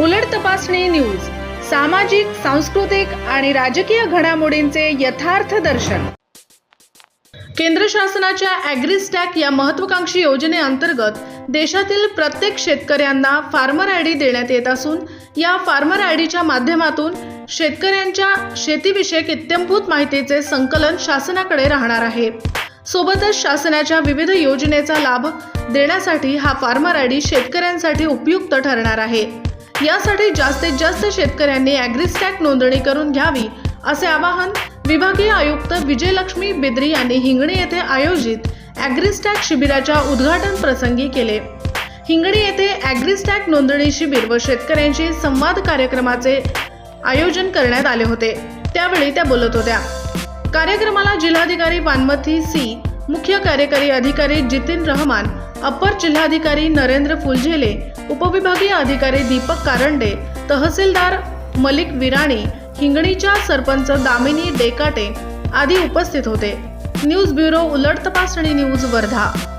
उलट तपासणी न्यूज सामाजिक सांस्कृतिक आणि राजकीय घडामोडींचे यथार्थ दर्शन. केंद्र शासनाच्या ॲग्रिस्टॅक या महत्वाकांक्षी योजनेअंतर्गत देशातील प्रत्येक शेतकऱ्यांना फार्मर आय डी देण्यात येत असून या फार्मर आय डीच्या माध्यमातून शेतकऱ्यांच्या शेतीविषयक इत्यंभूत माहितीचे संकलन शासनाकडे राहणार आहे. सोबतच शासनाच्या विविध योजनेचा लाभ देण्यासाठी हा फार्मर आय डी शेतकऱ्यांसाठी उपयुक्त ठरणार आहे. यासाठी जास्तीत जास्त शेतकऱ्यांनी ॲग्रिस्टॅक नोंदणी करून घ्यावी असे आवाहन विभागीय आयुक्त विजयलक्ष्मी बिद्री यांनी हिंगणी येथे आयोजित ॲग्रिस्टॅक शिबिराच्या उद्घाटन प्रसंगी केले. हिंगणी येथे ॲग्रिस्टॅक नोंदणी शिबिर व शेतकऱ्यांशी संवाद कार्यक्रमाचे आयोजन करण्यात आले होते. त्यावेळी त्या बोलत होत्या. कार्यक्रमाला जिल्हाधिकारी वानमथी सी मुख्य कार्यकारी अधिकारी जितीन रहमान अप्पर जिल्हाधिकारी नरेंद्र फुलझेले उपविभागीय अधिकारी दीपक कारंडे तहसीलदार मलिक विराणी हिंगणीच्या सरपंच दामिनी डेकाटे आदी उपस्थित होते. न्यूज ब्युरो उलट तपासणी न्यूज वर्धा.